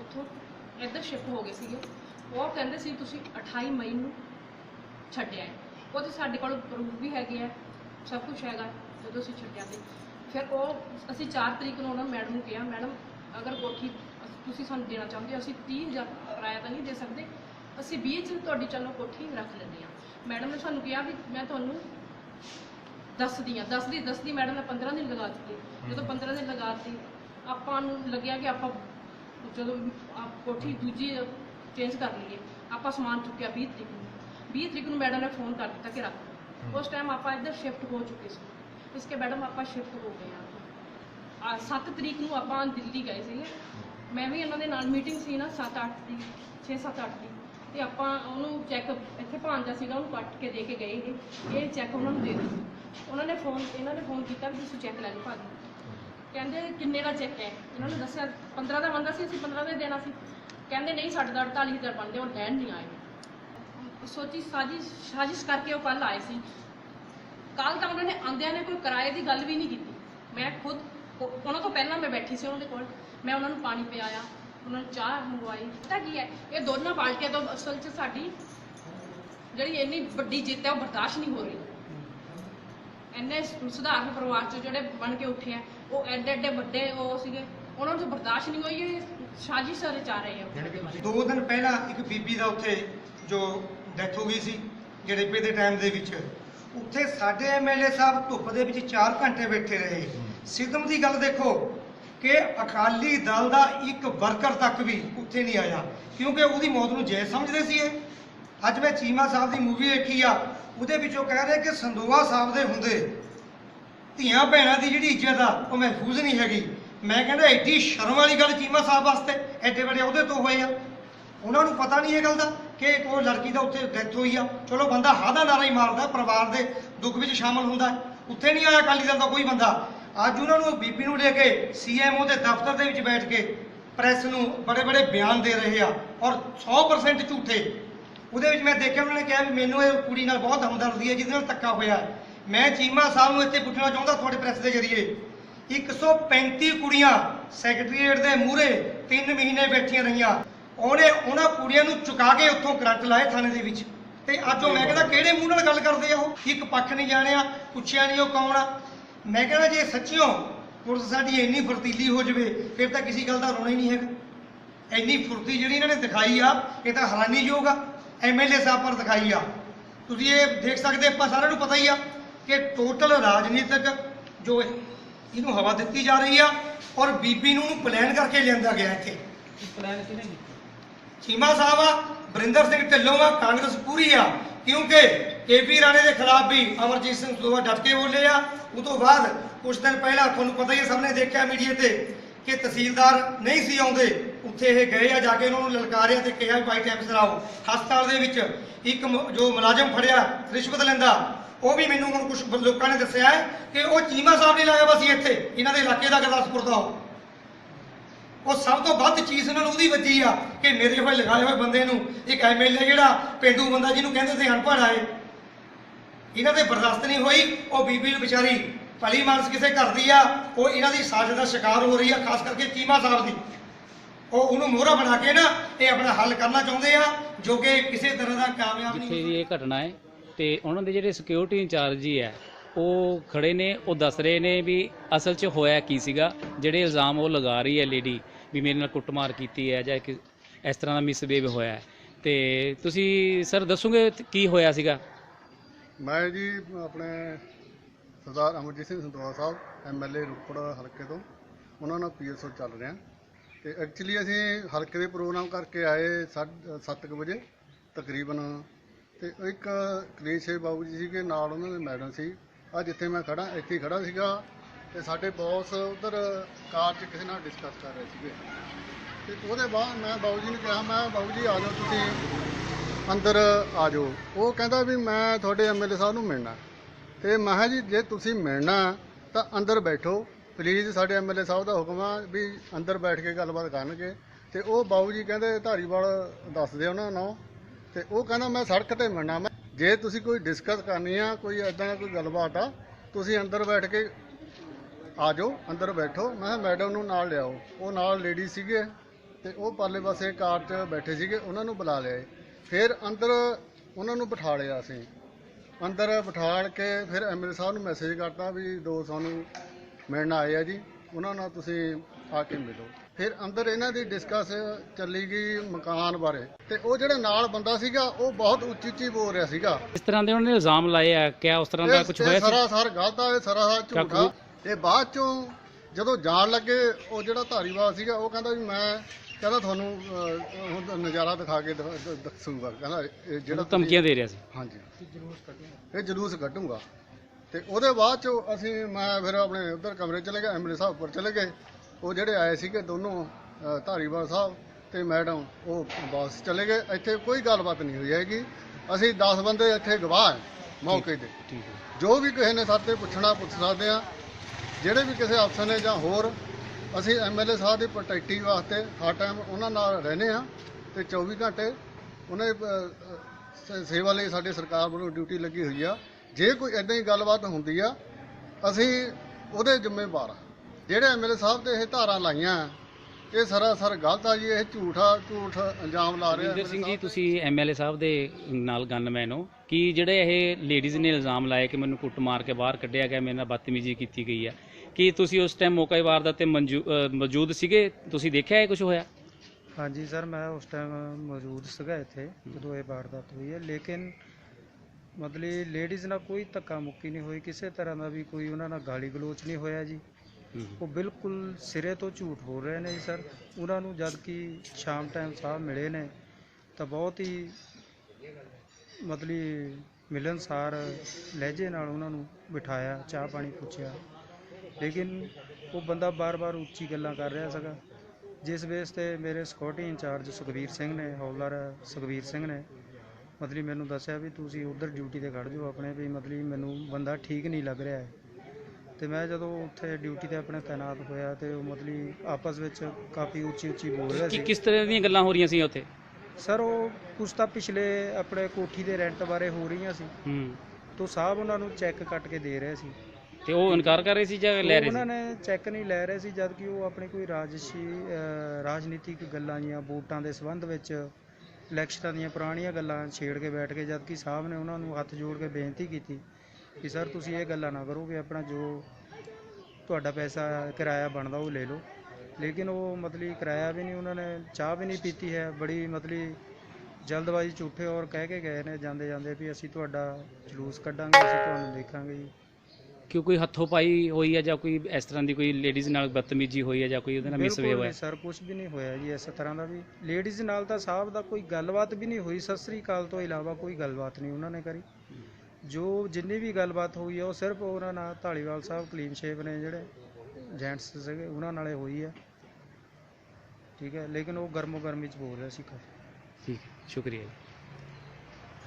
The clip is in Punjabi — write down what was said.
ਉੱਥੋਂ ਇੱਧਰ ਸ਼ਿਫਟ ਹੋ ਗਏ ਸੀਗੇ। ਉਹ ਕਹਿੰਦੇ ਸੀ ਤੁਸੀਂ 28 ਮਈ ਨੂੰ ਛੱਡਿਆ ਹੈ। ਉਹਦੇ ਸਾਡੇ ਕੋਲ ਪ੍ਰੂਫ ਵੀ ਹੈਗੇ ਆ ਸਭ ਕੁਝ ਹੈਗਾ ਜਦੋਂ ਅਸੀਂ ਛੱਡਿਆ ਤੇ। ਫਿਰ ਉਹ ਅਸੀਂ 4 ਤਰੀਕ ਨੂੰ ਉਹਨਾਂ ਮੈਡਮ ਨੂੰ ਕਿਹਾ ਮੈਡਮ ਅਗਰ ਕੋਠੀ ਤੁਸੀਂ ਸਾਨੂੰ ਦੇਣਾ ਚਾਹੁੰਦੇ ਹੋ ਅਸੀਂ 30000 ਕਿਰਾਇਆ ਤਾਂ ਨਹੀਂ ਦੇ ਸਕਦੇ। ਅਸੀਂ 20 ਚ ਤੁਹਾਡੀ ਚਲੋ ਕੋਠੀ ਰੱਖ ਲੈਂਦੇ ਆ ਮੈਡਮ ਨੇ ਸਾਨੂੰ ਕਿਹਾ ਵੀ ਮੈਂ ਤੁਹਾਨੂੰ ਦੱਸਦੀ ਆ ਦੱਸਦੀ ਦੱਸਦੀ ਮੈਡਮ ਨੇ 15 ਦਿਨ ਲਗਾ ਦਿੱਤੇ। ਜਦੋਂ 15 ਦਿਨ ਲਗਾ ਦਿੱਤੇ ਆਪਾਂ ਨੂੰ ਲੱਗਿਆ ਕਿ ਆਪਾਂ ਜਦੋਂ ਆ ਕੋਠੀ ਦੂਜੀ ਚੇਂਜ ਕਰ ਲਈਏ ਆਪਾਂ ਸਮਾਨ ਚੁੱਕਿਆ 20 ਤਰੀਕ ਨੂੰ। 20 ਤਰੀਕ ਨੂੰ ਮੈਡਮ ਨੇ ਫੋਨ ਕਰ ਦਿੱਤਾ ਕਿ ਰੱਖ ਉਸ ਟਾਈਮ ਆਪਾਂ ਇੱਧਰ ਸ਼ਿਫਟ ਹੋ ਚੁੱਕੇ ਸੀ। ਇਸ ਕੇ ਮੈਡਮ ਆਪਾਂ ਸ਼ਿਫਟ ਹੋ ਗਏ ਆ 7 ਤਰੀਕ ਨੂੰ ਆਪਾਂ ਦਿੱਲੀ ਗਏ ਸੀਗੇ। ਮੈਂ ਵੀ ਇਹਨਾਂ ਦੇ ਨਾਲ ਮੀਟਿੰਗ ਸੀ ਨਾ 7-8 ਦੀ 6-7-8 ਦੀ। ਤੇ ਆਪਾਂ ਉਹਨੂੰ ਚੈੱਕ ਇੱਥੇ ਭਾਂਜਾ ਸੀਗਾ ਉਹਨੂੰ ਕੱਟ ਕੇ ਦੇ ਕੇ ਗਏ ਇਹ ਚੈੱਕ ਉਹਨਾਂ ਨੂੰ ਦੇ ਦਿਓ ਉਹਨਾਂ ਨੇ ਫੋਨ ਇਹਨਾਂ ਨੇ ਫੋਨ ਕੀਤਾ ਵੀ ਤੁਸੀਂ ਚੈੱਕ ਲੈ ਲਓ ਭਾਜੀ। ਕਹਿੰਦੇ ਕਿੰਨੇ ਦਾ ਚੈੱਕ ਹੈ? ਇਹਨਾਂ ਨੇ ਦੱਸਿਆ 15 ਦਾ ਬੰਦਾ ਸੀ, ਅਸੀਂ 15 ਦਾ ਦੇਣਾ ਸੀ। ਕਹਿੰਦੇ ਨਹੀਂ, ਸਾਡੇ ਦਾ 48000 ਬਣਦੇ ਉਹ ਲੈਣ ਨਹੀਂ ਆਏ। ਸੋਚੀ ਸਾਜ਼ਿਸ਼ ਸਾਜ਼ਿਸ਼ ਕਰਕੇ ਉਹ ਕੱਲ ਆਏ ਸੀ। ਕੱਲ ਤਾਂ ਉਹਨਾਂ ਨੇ ਆਂਦਿਆਂ ਨੇ ਕੋਈ ਕਿਰਾਏ ਦੀ ਗੱਲ ਵੀ ਨਹੀਂ ਕੀਤੀ। ਮੈਂ ਖੁਦ ਉਹਨਾਂ ਤੋਂ ਪਹਿਲਾਂ ਮੈਂ ਬੈਠੀ ਸੀ ਉਹਨਾਂ ਦੇ ਕੋਲ। ਮੈਂ ਉਹਨਾਂ ਨੂੰ ਪਾਣੀ ਪਿਆਇਆ, ਉਹਨਾਂ ਨੂੰ ਚਾਹ ਮੰਗਵਾਈ। ਪਤਾ ਕੀ ਹੈ? ਇਹ ਦੋਨਾਂ ਪਾਰਟੀਆਂ ਤੋਂ ਅਸਲ 'ਚ ਸਾਡੀ ਜਿਹੜੀ ਇੰਨੀ ਵੱਡੀ ਜਿੱਤ ਹੈ, ਉਹ ਬਰਦਾਸ਼ਤ ਨਹੀਂ ਹੋ ਰਹੀ। ਇੰਨੇ ਸੁਧਾਰਨ ਪਰਿਵਾਰ ਚੋਂ ਜਿਹੜੇ ਬਣ ਕੇ ਉੱਠੇ ਆ ਉਹ ਐਡੇ ਐਡੇ ਵੱਡੇ ਉਹ ਸੀਗੇ ਉਹਨਾਂ ਨੂੰ ਬਰਦਾਸ਼ਤ ਨਹੀਂ ਹੋਈ ਇਹ ਸਾਜ਼ਿਸ਼ ਰਚਾ ਰਹੇ ਆ। ਦੋ ਦਿਨ ਪਹਿਲਾਂ ਇੱਕ ਬੀਬੀ ਦਾ ਉੱਥੇ ਜੋ ਡੈਥ ਹੋ ਗਈ ਸੀ ਜੜੇਪੇ ਦੇ ਟਾਈਮ ਦੇ ਵਿੱਚ ਉੱਥੇ ਸਾਡੇ ਐਮਐਲਏ ਸਾਹਿਬ ਧੁੱਪ ਦੇ ਵਿੱਚ 4 ਘੰਟੇ ਬੈਠੇ ਰਹੇ। ਸਿੱਧਮ ਦੀ ਗੱਲ ਦੇਖੋ ਕਿ ਅਕਾਲੀ ਦਲ ਦਾ ਇੱਕ ਵਰਕਰ ਤੱਕ ਵੀ ਉੱਥੇ ਨਹੀਂ ਆਇਆ ਕਿਉਂਕਿ ਉਹਦੀ ਮੌਤ ਨੂੰ ਜੈ ਸਮਝਦੇ ਸੀ ਇਹ। ਅੱਜ ਮੈਂ ਚੀਮਾ ਸਾਹਿਬ ਦੀ ਮੂਵੀ ਵੇਖੀ ਆ, ਉਹਦੇ ਵਿੱਚੋਂ ਕਹਿ ਰਹੇ ਕਿ ਸੰਦੋਆ ਸਾਹਿਬ ਦੇ ਹੁੰਦੇ। ਧੀਆਂ ਭੈਣਾਂ ਦੀ ਜਿਹੜੀ ਇੱਜ਼ਤ ਆ, ਉਹ ਮਹਿਫੂਜ਼ ਨਹੀਂ ਹੈਗੀ। ਮੈਂ ਕਹਿੰਦਾ ਐਡੀ ਸ਼ਰਮ ਵਾਲੀ ਗੱਲ ਚੀਮਾ ਸਾਹਿਬ ਵਾਸਤੇ, ਐਡੇ ਵੱਡੇ ਉਹਦੇ ਤੋਂ ਹੋਏ ਆ। ਉਹਨਾਂ ਨੂੰ ਪਤਾ ਨਹੀਂ ਇਹ ਗੱਲ ਦਾ ਕਿ ਇੱਕ ਉਹ ਲੜਕੀ ਦਾ ਉੱਥੇ ਡੈਥ ਹੋਈ ਆ। ਚਲੋ ਬੰਦਾ ਹਾਦਾ ਨਾਰਾ ਹੀ ਮਾਰਦਾ, ਪਰਿਵਾਰ ਦੇ ਦੁੱਖ ਵਿੱਚ ਸ਼ਾਮਲ ਹੁੰਦਾ ਉੱਥੇ ਨਹੀਂ ਆਇਆ ਅਕਾਲੀ ਦਲ ਦਾ ਕੋਈ ਬੰਦਾ। ਅੱਜ ਉਹਨਾਂ ਨੂੰ ਬੀਬੀ ਨੂੰ ਲੈ ਕੇ ਸੀਐਮਓ ਦੇ ਦਫ਼ਤਰ ਦੇ ਵਿੱਚ ਬੈਠ ਕੇ ਪ੍ਰੈਸ ਨੂੰ ਬੜੇ ਬੜੇ ਬਿਆਨ ਦੇ ਰਹੇ ਆ ਔਰ 100% ਝੂਠੇ। ਉਹਦੇ ਵਿੱਚ ਮੈਂ ਦੇਖਿਆ, ਉਹਨਾਂ ਨੇ ਕਿਹਾ ਵੀ ਮੈਨੂੰ ਇਹ ਕੁੜੀ ਨਾਲ ਬਹੁਤ ਹਮਦਰਦੀ ਹੈ, ਜਿਹਦੇ ਨਾਲ ਧੱਕਾ ਹੋਇਆ। ਮੈਂ ਚੀਮਾ ਸਾਹਿਬ ਨੂੰ ਇੱਥੇ ਪੁੱਛਣਾ ਚਾਹੁੰਦਾ ਤੁਹਾਡੇ ਪ੍ਰੈਸ ਦੇ ਜ਼ਰੀਏ। 135 ਕੁੜੀਆਂ ਸੈਕਟਰੀਏਟ ਦੇ ਮੂਹਰੇ 3 ਮਹੀਨੇ ਬੈਠੀਆਂ ਰਹੀਆਂ। ਉਹਨੇ ਉਹਨਾਂ ਕੁੜੀਆਂ ਨੂੰ ਚੁਕਾ ਕੇ ਉੱਥੋਂ ਕਰੰਟ ਲਾਏ ਥਾਣੇ ਦੇ ਵਿੱਚ। ਤੇ ਅੱਜ ਉਹ ਮੈਂ ਕਹਿੰਦਾ, ਕਿਹੜੇ ਮੂੰਹ ਨਾਲ ਗੱਲ ਕਰਦੇ ਆ ਉਹ? ਇੱਕ ਪੱਖ ਨਹੀਂ ਜਾਣਿਆ, ਪੁੱਛਿਆ ਨਹੀਂ ਉਹ ਕੌਣ ਆ। ਮੈਂ ਕਹਿੰਦਾ, ਜੇ ਸੱਚਿਓ ਪੁਲਿਸ ਸਾਡੀ ਇੰਨੀ ਫਰਤੀਲੀ ਹੋ ਜਵੇ, ਫਿਰ ਤਾਂ ਕਿਸੇ ਗੱਲ ਦਾ ਰੋਣਾ ਹੀ ਨਹੀਂ ਹੈਗਾ। ਇੰਨੀ ਫੁਰਤੀ ਜਿਹੜੀ ਇਹਨਾਂ ਨੇ ਦਿਖਾਈ ਆ, ਇਹ ਤਾਂ ਹੈਰਾਨੀਯੋਗ ਆ। ਐਮਐਲਏ ਸਾਹਿਬ ਪਰ ਦਿਖਾਈ ਆ। ਤੁਸੀਂ ਇਹ ਦੇਖ ਸਕਦੇ ਆਪਾਂ ਸਾਰਿਆਂ ਨੂੰ ਪਤਾ ਹੀ ਆ ਕਿ ਟੋਟਲ ਰਾਜਨੀਤਿਕ ਜੋ ਇਹਨੂੰ ਹਵਾ ਦਿੱਤੀ ਜਾ ਰਹੀ ਆ ਔਰ ਬੀਬੀ ਨੂੰ ਪਲਾਨ ਕਰਕੇ ਲਿਆਂਦਾ ਗਿਆ ਇੱਥੇ। ਪਲਾਨ ਕਿਹਨੇ ਕੀਤਾ? ਚੀਮਾ ਸਾਹਿਬ ਆ ਬਰਿੰਦਰ ਸਿੰਘ ਢਿੱਲੋਂ ਆ ਕਾਂਗਰਸ ਪੂਰੀ ਆ। ਕਿਉਂਕਿ ਕੇਪੀ ਰਾਣੇ ਦੇ ਖਿਲਾਫ ਵੀ ਅਮਰਜੀਤ ਸਿੰਘ ਸੋਵਾ ਡਟ ਕੇ ਬੋਲੇ ਆ। ਉਹ ਤੋਂ ਬਾਅਦ ਕੁਝ ਦਿਨ ਪਹਿਲਾਂ ਤੁਹਾਨੂੰ ਪਤਾ ਹੀ ਹੈ ਸਭ ਨੇ ਦੇਖਿਆ ਮੀਡੀਆ ਤੇ ਕਿ ਤਹਿਸੀਲਦਾਰ ਨਹੀਂ ਸੀ ਆਉਂਦੇ, ਉੱਥੇ ਇਹ ਗਏ ਆ, ਜਾ ਕੇ ਉਹਨਾਂ ਨੂੰ ਲਲਕਾਰਿਆ ਤੇ ਕਿਹਾ ਵੀ ਭਾਈ ਟੈਪਸ ਲਾਓ। ਹਸਪਤਾਲ ਦੇ ਵਿੱਚ ਇੱਕ ਮ- ਜੋ ਮੁਲਾਜ਼ਮ ਫੜਿਆ, ਰਿਸ਼ਵਤ ਲੈਂਦਾ, ਉਹ ਵੀ ਮੈਨੂੰ ਹੁਣ ਕੁਝ ਲੋਕਾਂ ਨੇ ਦੱਸਿਆ ਹੈ ਕਿ ਉਹ ਚੀਮਾ ਸਾਹਿਬ ਨਹੀਂ ਲਾਇਆ ਵਾ ਸੀ ਇੱਥੇ, ਇਹਨਾਂ ਦੇ ਇਲਾਕੇ ਦਾ ਗੁਰਦਾਸਪੁਰ ਦਾ ਉਹ। ਉਹ ਸਭ ਤੋਂ ਵੱਧ ਚੀਜ਼ ਉਹਨਾਂ ਨੂੰ ਉਹਦੀ ਵੱਜੀ ਆ ਕਿ ਮੇਰੇ ਹੋਏ, ਲਗਾਏ ਹੋਏ ਬੰਦੇ ਨੂੰ, ਇੱਕ ਐਮਐਲਏ ਜਿਹੜਾ ਪਿੰਡੂ ਬੰਦਾ ਜਿਹਨੂੰ ਕਹਿੰਦੇ ਸੀ ਅਨਪੜ੍ਹ ਆਏ। ਇਹਨਾਂ ਦੇ ਬਰਦਾਸ਼ਤ ਨਹੀਂ ਹੋਈ, ਉਹ ਬੀਬੀ ਨੂੰ ਵਿਚਾਰੀ ਭਲੀ ਮਾਨਸ ਕਿਸੇ ਕਰਦੀ ਆ ਉਹ ਇਹਨਾਂ ਦੀ ਸਾਜ਼ਿਸ਼ ਦਾ ਸ਼ਿਕਾਰ ਹੋ ਰਹੀ ਆ ਖਾਸ ਕਰਕੇ ਚੀਮਾ ਸਾਹਿਬ ਦੀ। ਉਹ ਉਹਨੂੰ ਮੋਹਰਾ ਬਣਾ ਕੇ ਨਾ ਇਹ ਆਪਣਾ ਹੱਲ ਕਰਨਾ ਚਾਹੁੰਦੇ ਆ ਜੋ ਕਿ ਕਿਸੇ ਤਰ੍ਹਾਂ ਦਾ ਕਾਮਯਾਬ ਜਿੱਥੇ ਨਹੀਂ ਦੀ ਇਹ ਘਟਨਾ ਹੈ ਤੇ ਉਹਨਾਂ ਦੇ ਜਿਹੜੇ ਸਿਕਿਉਰਿਟੀ ਇੰਚਾਰਜ ਜੀ ਹੈ ਉਹ ਖੜੇ ਨੇ ਉਹ ਦੱਸ ਰਹੇ ਨੇ ਵੀ ਅਸਲ 'ਚ ਹੋਇਆ ਕੀ ਸੀਗਾ ਜਿਹੜੇ ਇਲਜ਼ਾਮ ਉਹ ਲਗਾ ਰਹੀ ਹੈ ਲੇਡੀ ਵੀ ਮੇਰੇ ਨਾਲ ਕੁੱਟਮਾਰ ਕੀਤੀ ਹੈ ਜਾਂ ਕਿ ਇਸ ਤਰ੍ਹਾਂ ਦਾ ਮਿਸਬੀਹੇਵ ਹੋਇਆ ਹੈ। ਤੇ ਤੁਸੀਂ ਸਰ ਦੱਸੋਗੇ ਕੀ ਹੋਇਆ ਸੀਗਾ? ਮੈਂ ਜੀ ਆਪਣੇ ਸਰਦਾਰ ਅਮਰਜੀਤ ਸਿੰਘ ਸੰਤੋਆ ਸਾਹਿਬ ਐਮਐਲਏ ਰੋਪੜ ਹਲਕੇ ਤੋਂ। ਉਹਨਾਂ ਨਾਲ ਪੀਐਸਓ ਚੱਲ ਰਿਹਾ। ਤੇ ਐਕਚੁਅਲੀ ਅਸੀਂ ਹਲਕੇ ਦੇ ਪ੍ਰੋਗਰਾਮ ਕਰਕੇ ਆਏ 7:00 ਵਜੇ ਤਕਰੀਬਨ। ਤੇ ਇੱਕ ਕਲੇਸ਼ੇ ਬਾਬੂ ਜੀ ਸੀਗੇ, ਨਾਲ ਉਹਨਾਂ ਦੇ ਮੈਡਮ ਸੀ। ਆ ਜਿੱਥੇ ਮੈਂ ਖੜਾ ਇੱਥੇ ਹੀ ਖੜਾ ਸੀਗਾ। ਤੇ ਸਾਡੇ ਬੌਸ ਉਧਰ ਕਾਰ 'ਚ ਕਿਸੇ ਨਾਲ ਡਿਸਕਸ ਕਰ ਰਹੇ ਸੀਗੇ। ਤੇ ਉਹਦੇ ਬਾਅਦ ਮੈਂ ਬਾਬੂ ਜੀ ਨੂੰ ਕਿਹਾ, ਮੈਂ ਬਾਬੂ ਜੀ, ਆ ਜਾਓ ਤੁਸੀਂ, ਅੰਦਰ ਆ ਜਾਓ। ਉਹ ਕਹਿੰਦਾ ਵੀ ਮੈਂ ਤੁਹਾਡੇ ਐਮਐਲਏ ਸਾਹਿਬ ਨੂੰ ਮਿਲਣਾ। ਤੇ ਮੈਂ ਕਿਹਾ ਜੀ, ਜੇ ਤੁਸੀਂ ਮਿਲਣਾ, ਤਾਂ ਅੰਦਰ ਬੈਠੋ। ਪਲੀਜ਼ ਸਾਡੇ ਐਮਐਲਏ ਸਾਹਿਬ ਦਾ ਹੁਕਮ ਆ ਵੀ ਅੰਦਰ ਬੈਠ ਕੇ ਗੱਲਬਾਤ ਕਰਨਗੇ। ਤੇ ਉਹ ਬਾਊ ਜੀ ਕਹਿੰਦੇ, ਧਾਰੀਵਾਲ ਦੱਸਦੇ ਉਹਨਾਂ ਨੂੰ ਤੇ ਉਹ ਕਹਿੰਦਾ, ਮੈਂ ਸੜਕ ਤੇ ਮਿਲਣਾ। ਮੈਂ ਜੇ ਤੁਸੀਂ ਕੋਈ ਡਿਸਕਸ ਕਰਨੀ ਆ, ਕੋਈ ਐਦਾਂ ਦਾ ਕੋਈ ਗੱਲਬਾਤ ਆ, ਤੁਸੀਂ ਅੰਦਰ ਬੈਠ ਕੇ ਆ ਜਾਓ, ਅੰਦਰ ਬੈਠੋ। ਮੈਂ ਕਿਹਾ, ਮੈਡਮ ਨੂੰ ਨਾਲ ਲਿਆਓ। ਉਹ ਨਾਲ ਲੇਡੀ ਸੀਗੇ ਤੇ ਉਹ ਪਾਲੇ ਪਾਸੇ ਕਾਰ 'ਚ ਬੈਠੇ ਸੀਗੇ, ਉਹਨਾਂ ਨੂੰ ਬੁਲਾ ਲਿਆ ਫਿਰ ਅੰਦਰ ਉਹਨਾਂ ਨੂੰ ਬਿਠਾ ਲਿਆ ਅਸੀਂ। ਅੰਦਰ ਬਿਠਾੜ ਕੇ ਫਿਰ ਐਮਐਲਏ ਸਾਹਿਬ ਨੂੰ ਮੈਸੇਜ ਕਰਤਾ ਵੀ ਦੋ ਸਾਨੂੰ ਮਿਲਣ ਆਏ ਆ ਜੀ। ਉਹਨਾਂ ਨਾਲ ਤੁਸੀਂ ਆ ਕੇ ਮਿਲੋ। ਫਿਰ ਅੰਦਰ ਇਹਨਾਂ ਦੀ ਡਿਸਕਸ ਚੱਲੀ ਗਈ ਮਕਾਨ ਬਾਰੇ। ਤੇ ਉਹ ਜਿਹੜਾ ਨਾਲ ਬੰਦਾ ਸੀਗਾ ਉਹ ਬਹੁਤ ਉੱਚੀ ਉੱਚੀ ਬੋਲ ਰਿਹਾ ਸੀਗਾ। ਇਸ ਤਰ੍ਹਾਂ ਦੇ ਉਹਨਾਂ ਨੇ ਇਲਜ਼ਾਮ ਲਾਏ ਆ ਕਿਆ ਉਸ ਤਰ੍ਹਾਂ ਦਾ ਕੁਝ ਹੋਇਆ ਸੀ? ਸਰਾਸਰ ਗਲਤ ਆ ਇਹ ਸਰਾਸਰ ਝੂਠ ਆ। ਇਹ ਬਾਅਦ ਚੋਂ ਜਦੋਂ ਜਾਣ ਲੱਗੇ ਉਹ ਜਿਹੜਾ ਧਾਰੀਵਾਲ ਸੀਗਾ ਉਹ ਕਹਿੰਦਾ ਵੀ ਮੈਂ ਕਹਿੰਦਾ ਤੁਹਾਨੂੰ ਅਹ, ਹੁਣ ਨਜ਼ਾਰਾ ਦਿਖਾ ਕੇ ਦਿਖਾ- ਦੱਸੂਗਾ ਕਹਿੰਦਾ ਇਹ ਜਿਹੜਾ ਤੁਸੀਂ- ਧਮਕੀਆਂ ਦੇ ਰਿਹਾ ਸੀ। ਹਾਂਜੀ। ਇਹ ਜਲੂਸ ਕੱਢੂਗਾ। ਤੇ ਉਹਦੇ ਬਾਅਦ ਚੋਂ ਅਸੀਂ ਮੈਂ ਫਿਰ ਆਪਣੇ ਉਧਰ ਕਮਰੇ ਚਲੇ ਗਏ ਐਮਐਲਏ ਸਾਹਿਬ ਉੱਪਰ ਚਲੇ ਗਏ। ਉਹ ਜਿਹੜੇ ਆਏ ਸੀਗੇ ਦੋਨੋਂ ਅ, ਧਾਰੀਵਾਲ ਸਾਹਿਬ ਤੇ ਮੈਡਮ ਉਹ ਬਾਸ ਚਲੇ ਗਏ। ਇੱਥੇ ਕੋਈ ਗੱਲਬਾਤ ਨਹੀਂ ਹੋਈ ਹੈਗੀ। ਅਸੀਂ 10 ਬੰਦੇ ਇੱਥੇ ਗਵਾਹ ਹਾਂ ਮੌਕੇ ਤੇ। ਠੀਕ ਹੈ। ਜੋ ਵੀ ਕਿਸੇ ਨੇ ਸਾਡੇ ਤੋਂ ਪੁੱਛਣਾ ਪੁੱਛ ਸਕਦੇ ਆ ਜਿਹੜੇ ਵੀ ਕਿਸੇ ਅਫਸਰ ਨੇ ਜਾਂ ਹੋਰ ਅਸੀਂ ਐਮਐਲਏ ਸਾਹਿਬ ਦੀ ਪ੍ਰੋਟੈਕਟੀ ਵਾਸਤੇ ਹਰ ਟਾਈਮ ਉਹਨਾਂ ਨਾਲ ਰਹਿੰਦੇ ਆ ਤੇ 24 ਘੰਟੇ ਉਹਨਾਂ ਦੀ ਸ- ਸੇਵਾ ਲਈ ਸਾਡੀ ਸਰਕਾਰ ਵੱਲੋਂ ਡਿਊਟੀ ਲੱਗੀ ਹੋਈ ਆ। ਜੇ ਕੋਈ ਇਦਾਂ ਹੀ ਗੱਲਬਾਤ ਹੁੰਦੀ ਆ ਅਸੀਂ ਉਹਦੇ ਜ਼ਿੰਮੇਵਾਰ ਆ। ਜਿਹੜੇ ਐਮਐਲਏ ਸਾਹਿਬ ਤੇ ਇਹ ਧਾਰਾਂ ਲਾਈਆਂ ਇਹ ਸਰਾਸਰ ਗਲਤ ਆ ਜੀ ਇਹ ਝੂਠਾ ਝੂਠ ਇਲਜ਼ਾਮ ਲਾ ਰਹੇ ਆ ਰਵਿੰਦਰ ਸਿੰਘ ਜੀ। ਤੁਸੀਂ ਐਮਐਲਏ ਸਾਹਿਬ ਦੇ ਨਾਲ ਗਨਮੈਨ ਹੋ। ਕਿ ਜਿਹੜੇ ਇਹ ਲੇਡੀਜ਼ ਨੇ ਇਲਜ਼ਾਮ ਲਾਏ ਕਿ ਮੈਨੂੰ ਕੁੱਟ ਮਾਰ ਕੇ ਬਾਹਰ ਕੱਢਿਆ ਗਿਆ ਮੇਰੇ ਨਾਲ ਬਦਤਮੀਜ਼ੀ ਕੀਤੀ ਗਈ ਹੈ ਕੀ ਤੁਸੀਂ ਉਸ ਟਾਈਮ ਮੌਕੇ ਵਾਰਦਾਤ ਤੇ ਮੰਜੂ- ਅ, ਮੌਜੂਦ ਸੀਗੇ? ਤੁਸੀਂ ਦੇਖਿਆ ਇਹ ਕੁਝ ਹੋਇਆ? ਹਾਂਜੀ ਸਰ ਮੈਂ ਉਸ ਟਾਈਮ ਮੌਜੂਦ ਸੀਗਾ ਇੱਥੇ ਜਦੋਂ ਇਹ ਵਾਰਦਾਤ ਹੋਈ ਹੈ। ਲੇਕਿਨ ਮਤਲਬ ਲੇਡੀਜ਼ ਨਾਲ ਕੋਈ ਧੱਕਾ ਮੁੱਕੀ ਨਹੀਂ ਹੋਈ ਕਿਸੇ ਤਰ੍ਹਾਂ ਦਾ ਵੀ ਕੋਈ ਉਹਨਾਂ ਨਾਲ ਗਾਲੀ ਗਲੋਚ ਨਹੀਂ ਹੋਇਆ ਜੀ। ਉਹ ਬਿਲਕੁਲ ਸਿਰੇ ਤੋਂ ਝੂਠ ਬੋਲ ਰਹੇ ਨੇ ਜੀ ਸਰ। ਉਹਨਾਂ ਨੂੰ ਜਦ ਕਿ ਸ਼ਾਮ ਟਾਈਮ ਸਾਹਿਬ ਮਿਲੇ ਨੇ ਤਾਂ ਬਹੁਤ ਹੀ ਮਤਲਬ ਮਿਲਨਸਾਰ ਲਹਿਜੇ ਨਾਲ ਉਹਨਾਂ ਨੂੰ ਬਿਠਾਇਆ ਚਾਹ ਪਾਣੀ ਪੁੱਛਿਆ। ਲੇਕਿਨ ਉਹ ਬੰਦਾ ਬਾਰ-ਬਾਰ ਉੱਚੀ ਗੱਲਾਂ ਕਰ ਰਿਹਾ ਸੀਗਾ। ਜਿਸ ਬੇਸ ਤੇ ਮੇਰੇ ਸਿਕਿਉਰਿਟੀ ਇੰਚਾਰਜ ਸੁਖਵੀਰ ਸਿੰਘ ਨੇ ਹੌਲਦਾਰ ਸੁਖਵੀਰ ਸਿੰਘ ਨੇ ਮਤਲਬ ਮੈਨੂੰ ਦੱਸਿਆ ਵੀ ਤੁਸੀਂ ਉਧਰ ਡਿਊਟੀ ਤੇ ਖੜ ਜਾਓ ਆਪਣੇ ਵੀ ਮਤਲਬ ਮੈਨੂੰ ਬੰਦਾ ਠੀਕ ਨਹੀਂ ਲੱਗ ਰਿਹਾ ਹੈ। ਤੇ ਮੈਂ ਜਦੋਂ ਉੱਥੇ ਡਿਊਟੀ ਤੇ ਆਪਣੇ ਤਾਇਨਾਤ ਹੋਇਆ ਤੇ ਉਹ ਮਤਲਬ ਆਪਸ ਵਿੱਚ ਕਾਫੀ ਉੱਚੀ ਉੱਚੀ ਬੋਲ ਰਿਹਾ ਸੀ। ਕਿਸ ਤਰ੍ਹਾਂ ਦੀਆਂ ਗੱਲਾਂ ਹੋ ਰਹੀਆਂ ਸੀ ਉੱਥੇ? ਸਰ ਉਹ ਕੁਛ ਤਾਂ ਪਿਛਲੇ ਆਪਣੇ ਕੋਠੀ ਦੇ ਰੈਂਟ ਬਾਰੇ ਹੋ ਰਹੀਆਂ ਸੀ। ਹੂੰ। ਤੋਂ ਸਾਹਿਬ ਉਹਨਾਂ ਨੂੰ ਚੈੱਕ ਕੱਟ ਕੇ ਦੇ ਰਹੇ ਸੀ। ਤੇ ਉਹ ਇਨਕਾਰ ਕਰ ਰਹੇ ਸੀ ਜਾਂ ਲੈ ਰਹੇ ਉਹਨਾਂ ਨੇ ਚੈੱਕ ਨਹੀਂ ਲੈ ਰਹੇ ਸੀ ਜਦ ਕਿ ਉਹ ਆਪਣੀ ਕੋਈ ਰਾਜਸੀ ਰਾਜਨੀਤਿਕ ਗੱਲਾਂ ਜਾਂ ਵੋਟਾਂ ਦੇ ਸੰਬੰਧ ਵਿੱਚ ਇਲੈਕਸ਼ਨਾਂ ਦੀਆਂ ਪੁਰਾਣੀਆਂ ਗੱਲਾਂ ਛੇੜ ਕੇ ਬੈਠ ਕੇ ਜਦ ਕਿ ਸਾਹਿਬ ਨੇ ਉਹਨਾਂ ਨੂੰ ਹੱਥ ਜੋੜ ਕੇ ਬੇਨਤੀ ਕੀਤੀ ਕਿ, ਸਰ, ਤੁਸੀਂ ਇਹ ਗੱਲਾਂ ਨਾ ਕਰੋ ਕਿ ਆਪਣਾ ਜੋ ਤੁਹਾਡਾ ਪੈਸਾ, ਕਿਰਾਇਆ ਬਣਦਾ ਉਹ ਲੈ ਲਓ। ਲੇਕਿਨ ਉਹ ਮਤਲਬ ਕਿਰਾਇਆ ਵੀ ਨਹੀਂ, ਉਹਨਾਂ ਨੇ ਚਾਹ ਵੀ ਨਹੀਂ ਪੀਤੀ ਹੈ, ਬੜੀ ਮਤਲਬ ਜਲਦਬਾਜ਼ੀ ਝੂਠੇ ਔਰ ਕਹਿ ਕੇ ਗਏ ਨੇ ਜਾਂਦੇ ਜਾਂਦੇ ਵੀ ਅਸੀਂ ਤੁਹਾਡਾ ਜਲੂਸ ਕੱਢਾਂਗੇ, ਅਸੀਂ ਤੁਹਾਨੂੰ ਦੇਖਾਂਗੇ ਜੀ। ਕਿਉਂ ਕੋਈ ਹੱਥੋਂ ਪਾਈ ਹੋਈ ਹੈ ਜਾਂ ਕੋਈ ਇਸ ਤਰ੍ਹਾਂ ਦੀ ਕੋਈ ਲੇਡੀਜ਼ ਨਾਲ ਬਦਤਮੀਜ਼ੀ ਹੋਈ ਹੈ ਜਾਂ ਕੋਈ ਉਹਦੇ ਨਾਲ ਬਿਲਕੁਲ ਹੋਇਆ? ਸਰ ਕੁਝ ਵੀ ਨਹੀਂ ਹੋਇਆ ਜੀ ਇਸ ਤਰ੍ਹਾਂ ਦਾ ਵੀ। ਲੇਡੀਜ਼ ਨਾਲ ਤਾਂ ਸਾਹਿਬ ਦਾ ਕੋਈ ਗੱਲਬਾਤ ਵੀ ਨਹੀਂ ਹੋਈ। ਸਤਿ ਸ੍ਰੀ ਅਕਾਲ ਤੋਂ ਇਲਾਵਾ ਕੋਈ ਗੱਲਬਾਤ ਨਹੀਂ ਉਹਨਾਂ ਨੇ ਕਰੀ। ਜੋ ਜਿੰਨੀ ਵੀ ਗੱਲਬਾਤ ਹੋਈ ਹੈ ਉਹ ਸਿਰਫ ਉਹਨਾਂ ਨਾਲ ਢਾਲੀਵਾਲ ਸਾਹਿਬ ਕਲੀਨ ਸ਼ੇਪ ਨੇ ਜਿਹੜੇ ਜੈਂਟਸ ਸੀਗੇ ਉਹਨਾਂ ਨਾਲੇ ਹੋਈ ਹੈ ਠੀਕ ਹੈ ਲੇਕਿਨ ਉਹ ਗਰਮੋ ਗਰਮੀ ਚ ਬੋਲ ਰਿਹਾ ਸੀ ਕਾਫੀ। ਠੀਕ ਹੈ ਸ਼ੁਕਰੀਆ ਜੀ।